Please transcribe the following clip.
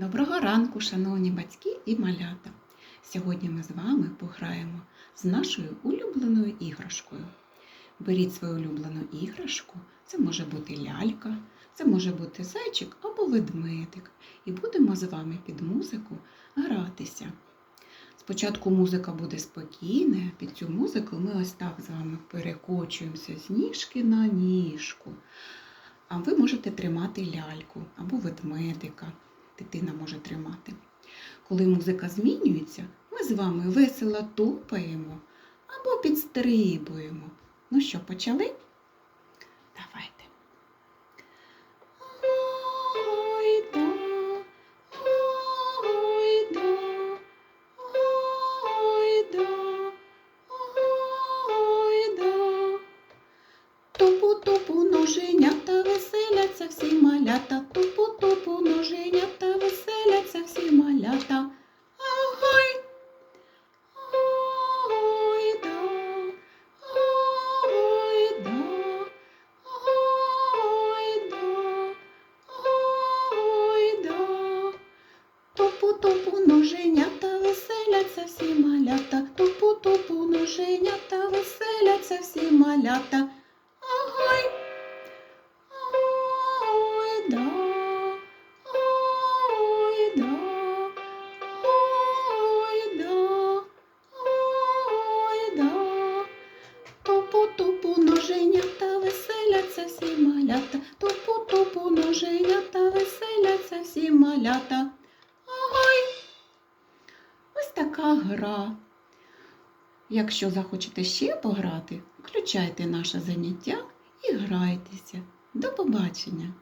Доброго ранку, шановні батьки і малята! Сьогодні ми з вами пограємо з нашою улюбленою іграшкою. Беріть свою улюблену іграшку, це може бути лялька, це може бути зайчик або ведмедик. І будемо з вами під музику гратися. Спочатку музика буде спокійна, під цю музику ми ось так з вами перекочуємося з ніжки на ніжку. А ви можете тримати ляльку або ведмедика. Дитина може тримати. Коли музика змінюється, ми з вами весело тупаємо або підстрибуємо. Ну що, почали? Малята. Ой, ой, да, ой, да, ой, да, ой, да. Тупу-тупу ноженята веселяться всі малята, тупу-тупу ноженята веселяться всі малята. Ой, ось така гра. Якщо захочете ще пограти, включайте наше заняття і грайтеся. До побачення!